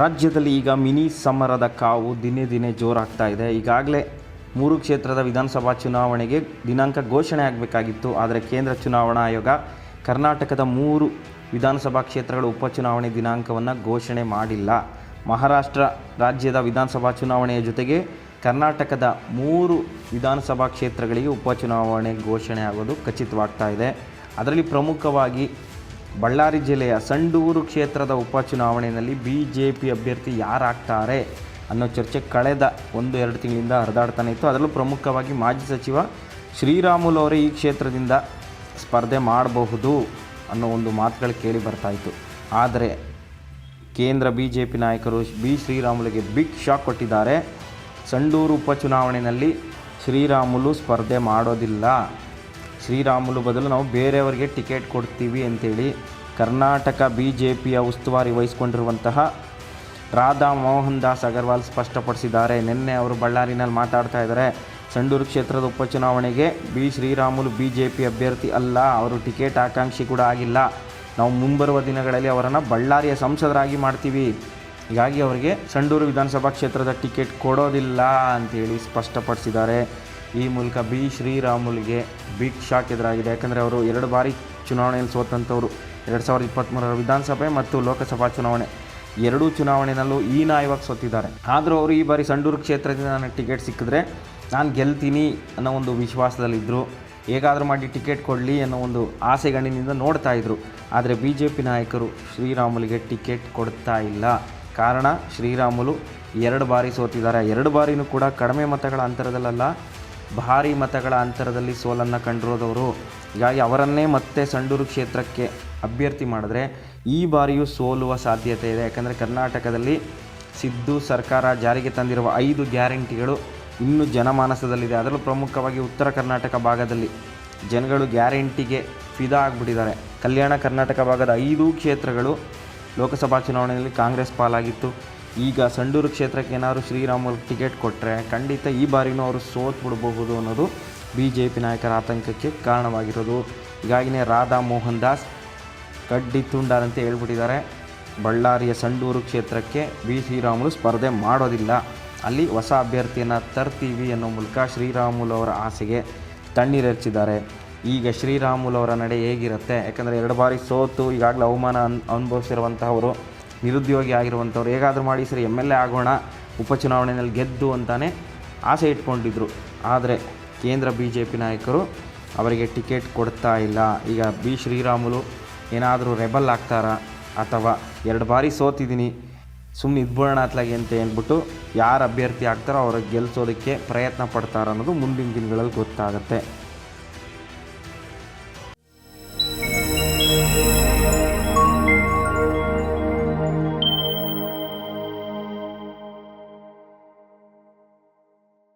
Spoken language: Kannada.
ರಾಜ್ಯದಲ್ಲಿ ಈಗ ಮಿನಿ ಸಮರದ ಕಾವು ದಿನೇ ದಿನೇ ಜೋರಾಗ್ತಾ ಇದೆ. ಈಗಾಗಲೇ ಮೂರು ಕ್ಷೇತ್ರದ ವಿಧಾನಸಭಾ ಚುನಾವಣೆಗೆ ದಿನಾಂಕ ಘೋಷಣೆ ಆಗಬೇಕಾಗಿತ್ತು. ಆದರೆ ಕೇಂದ್ರ ಚುನಾವಣಾ ಆಯೋಗ ಕರ್ನಾಟಕದ ಮೂರು ವಿಧಾನಸಭಾ ಕ್ಷೇತ್ರಗಳ ಉಪಚುನಾವಣೆ ದಿನಾಂಕವನ್ನು ಘೋಷಣೆ ಮಾಡಿಲ್ಲ. ಮಹಾರಾಷ್ಟ್ರ ರಾಜ್ಯದ ವಿಧಾನಸಭಾ ಚುನಾವಣೆಯ ಜೊತೆಗೆ ಕರ್ನಾಟಕದ ಮೂರು ವಿಧಾನಸಭಾ ಕ್ಷೇತ್ರಗಳಿಗೆ ಉಪಚುನಾವಣೆ ಘೋಷಣೆ ಆಗೋದು ಖಚಿತವಾಗ್ತಾ ಇದೆ. ಅದರಲ್ಲಿ ಪ್ರಮುಖವಾಗಿ ಬಳ್ಳಾರಿ ಜಿಲ್ಲೆಯ ಸಂಡೂರು ಕ್ಷೇತ್ರದ ಉಪಚುನಾವಣೆಯಲ್ಲಿ ಬಿ ಜೆ ಪಿ ಅಭ್ಯರ್ಥಿ ಯಾರಾಗ್ತಾರೆ ಅನ್ನೋ ಚರ್ಚೆ ಕಳೆದ ಒಂದು ಎರಡು ತಿಂಗಳಿಂದ ಹರಿದಾಡ್ತಾನೆ ಇತ್ತು. ಅದರಲ್ಲೂ ಪ್ರಮುಖವಾಗಿ ಮಾಜಿ ಸಚಿವ ಶ್ರೀರಾಮುಲು ಅವರೇ ಈ ಕ್ಷೇತ್ರದಿಂದ ಸ್ಪರ್ಧೆ ಮಾಡಬಹುದು ಅನ್ನೋ ಒಂದು ಮಾತುಗಳು ಕೇಳಿ ಬರ್ತಾ ಇತ್ತು. ಆದರೆ ಕೇಂದ್ರ ಬಿ ಜೆ ಪಿ ನಾಯಕರು ಬಿ ಶ್ರೀರಾಮುಲುಗೆ ಬಿಗ್ ಶಾಕ್ ಕೊಟ್ಟಿದ್ದಾರೆ. ಸಂಡೂರು ಉಪಚುನಾವಣೆಯಲ್ಲಿ ಶ್ರೀರಾಮುಲು ಸ್ಪರ್ಧೆ ಮಾಡೋದಿಲ್ಲ. ಶ್ರೀರಾಮುಲು ಬದಲು ನಾವು ಬೇರೆಯವರಿಗೆ ಟಿಕೆಟ್ ಕೊಡ್ತೀವಿ ಅಂತೇಳಿ ಕರ್ನಾಟಕ ಬಿ ಜೆ ಪಿಯ ಉಸ್ತುವಾರಿ ವಹಿಸ್ಕೊಂಡಿರುವಂತಹ ರಾಧಾ ಮೋಹನ್ ದಾಸ್ ಅಗರ್ವಾಲ್ ಸ್ಪಷ್ಟಪಡಿಸಿದ್ದಾರೆ. ನಿನ್ನೆ ಅವರು ಬಳ್ಳಾರಿನಲ್ಲಿ ಮಾತಾಡ್ತಾ ಇದ್ದಾರೆ. ಸಂಡೂರು ಕ್ಷೇತ್ರದ ಉಪಚುನಾವಣೆಗೆ B Sriramulu B J P ಅಭ್ಯರ್ಥಿ ಅಲ್ಲ, ಅವರು ಟಿಕೆಟ್ ಆಕಾಂಕ್ಷಿ ಕೂಡ ಆಗಿಲ್ಲ. ನಾವು ಮುಂಬರುವ ದಿನಗಳಲ್ಲಿ ಅವರನ್ನು ಬಳ್ಳಾರಿಯ ಸಂಸದರಾಗಿ ಮಾಡ್ತೀವಿ. ಹೀಗಾಗಿ ಅವರಿಗೆ ಸಂಡೂರು ವಿಧಾನಸಭಾ ಕ್ಷೇತ್ರದ ಟಿಕೆಟ್ ಕೊಡೋದಿಲ್ಲ ಅಂತೇಳಿ ಸ್ಪಷ್ಟಪಡಿಸಿದ್ದಾರೆ. ಈ ಮೂಲಕ ಬಿ. ಶ್ರೀರಾಮುಲಿಗೆ ಬಿಗ್ ಶಾಕ್ ಎದುರಾಗಿದೆ. ಯಾಕಂದರೆ ಅವರು ಎರಡು ಬಾರಿ ಚುನಾವಣೆಯಲ್ಲಿ ಸೋತಂಥವರು ಎರಡು ಸಾವಿರದ ಇಪ್ಪತ್ತ್ಮೂರರ ವಿಧಾನಸಭೆ ಮತ್ತು ಲೋಕಸಭಾ ಚುನಾವಣೆ. ಎರಡೂ ಚುನಾವಣೆಯಲ್ಲೂ ಈ ನಾಯವಾಗಿ ಸೋತಿದ್ದಾರೆ. ಆದರೂ ಅವರು ಈ ಬಾರಿ ಸಂಡೂರು ಕ್ಷೇತ್ರದಿಂದ ನನಗೆ ಟಿಕೆಟ್ ಸಿಕ್ಕಿದ್ರೆ ನಾನು ಗೆಲ್ತೀನಿ ಅನ್ನೋ ಒಂದು ವಿಶ್ವಾಸದಲ್ಲಿದ್ದರು ಹೇಗಾದರೂ ಮಾಡಿ ಟಿಕೆಟ್ ಕೊಡಲಿ ಅನ್ನೋ ಒಂದು ಆಸೆಗಣ್ಣಿನಿಂದ ನೋಡ್ತಾ ಇದ್ದರು ಆದರೆ ಬಿ ಜೆ ಪಿ ನಾಯಕರು ಶ್ರೀರಾಮುಲಿಗೆ ಟಿಕೆಟ್ ಕೊಡ್ತಾ ಇಲ್ಲ. ಕಾರಣ ಶ್ರೀರಾಮುಲು ಎರಡು ಬಾರಿ ಸೋತಿದ್ದಾರೆ. ಎರಡು ಬಾರಿನೂ ಕೂಡ ಕಡಿಮೆ ಮತಗಳ ಅಂತರದಲ್ಲ ಭಾರಿ ಮತಗಳ ಅಂತರದಲ್ಲಿ ಸೋಲನ್ನು ಕಂಡಿರೋದವರು. ಹೀಗಾಗಿ ಅವರನ್ನೇ ಮತ್ತೆ ಸಂಡೂರು ಕ್ಷೇತ್ರಕ್ಕೆ ಅಭ್ಯರ್ಥಿ ಮಾಡಿದ್ರೆ ಈ ಬಾರಿಯೂ ಸೋಲುವ ಸಾಧ್ಯತೆ ಇದೆ. ಯಾಕಂದರೆ ಕರ್ನಾಟಕದಲ್ಲಿ ಸಿದ್ದು ಸರ್ಕಾರ ಜಾರಿಗೆ ತಂದಿರುವ ಐದು ಗ್ಯಾರಂಟಿಗಳು ಇನ್ನೂ ಜನಮಾನಸದಲ್ಲಿದೆ. ಅದರಲ್ಲೂ ಪ್ರಮುಖವಾಗಿ ಉತ್ತರ ಕರ್ನಾಟಕ ಭಾಗದಲ್ಲಿ ಜನಗಳು ಗ್ಯಾರಂಟಿಗೆ ಫಿದಾ ಆಗಿಬಿಟ್ಟಿದ್ದಾರೆ. ಕಲ್ಯಾಣ ಕರ್ನಾಟಕ ಭಾಗದ ಐದು ಕ್ಷೇತ್ರಗಳು ಲೋಕಸಭಾ ಚುನಾವಣೆಯಲ್ಲಿ ಕಾಂಗ್ರೆಸ್ ಪಾಲಾಗಿತ್ತು. ಈಗ ಸಂಡೂರು ಕ್ಷೇತ್ರಕ್ಕೆ ಏನಾದರೂ ಶ್ರೀರಾಮುಲು ಟಿಕೆಟ್ ಕೊಟ್ಟರೆ ಖಂಡಿತ ಈ ಬಾರಿನೂ ಅವರು ಸೋತ್ ಬಿಡಬಹುದು ಅನ್ನೋದು ಬಿ ಜೆ ಪಿ ನಾಯಕರ ಆತಂಕಕ್ಕೆ ಕಾರಣವಾಗಿರೋದು. ಹೀಗಾಗಿನೇ ರಾಧಾ ಮೋಹನ್ ದಾಸ್ ಕಡ್ಡಿ ತುಂಡಾರಂತೆ ಹೇಳ್ಬಿಟ್ಟಿದ್ದಾರೆ. ಬಳ್ಳಾರಿಯ ಸಂಡೂರು ಕ್ಷೇತ್ರಕ್ಕೆ ಬಿ ಶ್ರೀರಾಮುಲು ಸ್ಪರ್ಧೆ ಮಾಡೋದಿಲ್ಲ. ಅಲ್ಲಿ ಹೊಸ ಅಭ್ಯರ್ಥಿಯನ್ನು ತರ್ತೀವಿ ಅನ್ನೋ ಮೂಲಕ ಶ್ರೀರಾಮುಲು ಅವರ ಆಸೆಗೆ ತಣ್ಣೀರೆರ್ಚಿದ್ದಾರೆ ಈಗ ಶ್ರೀರಾಮುಲು ಅವರ ನಡೆ ಹೇಗಿರುತ್ತೆ? ಯಾಕಂದರೆ ಎರಡು ಬಾರಿ ಸೋತು ಈಗಾಗಲೇ ಅವಮಾನ ಅನ್, ಅನುಭವಿಸಿರುವಂತಹವರು ನಿರುದ್ಯೋಗಿ ಆಗಿರುವಂಥವ್ರು ಹೇಗಾದರೂ ಮಾಡಿ ಸರಿ ಎಂ ಎಲ್ ಎ ಆಗೋಣ, ಉಪಚುನಾವಣೆಯಲ್ಲಿ ಗೆದ್ದು ಅಂತಾನೆ ಆಸೆ ಇಟ್ಕೊಂಡಿದ್ರು. ಆದರೆ ಕೇಂದ್ರ ಬಿ ಜೆ ಪಿ ನಾಯಕರು ಅವರಿಗೆ ಟಿಕೆಟ್ ಕೊಡ್ತಾ ಇಲ್ಲ. ಈಗ ಬಿ ಶ್ರೀರಾಮುಲು ಏನಾದರೂ ರೆಬಲ್ ಆಗ್ತಾರಾ ಅಥವಾ ಎರಡು ಬಾರಿ ಸೋತಿದ್ದೀನಿ ಸುಮ್ಮನೆ ಇದ್ಬೋಣ ಅತ್ಲಾಗೆ ಅಂತ ಅಂದ್ಬಿಟ್ಟು ಯಾರು ಅಭ್ಯರ್ಥಿ ಆಗ್ತಾರೋ ಅವ್ರಿಗೆ ಗೆಲ್ಲಿಸೋದಕ್ಕೆ ಪ್ರಯತ್ನ ಪಡ್ತಾರೋ ಅನ್ನೋದು ಮುಂದಿನ ದಿನಗಳಲ್ಲಿ ಗೊತ್ತಾಗುತ್ತೆ.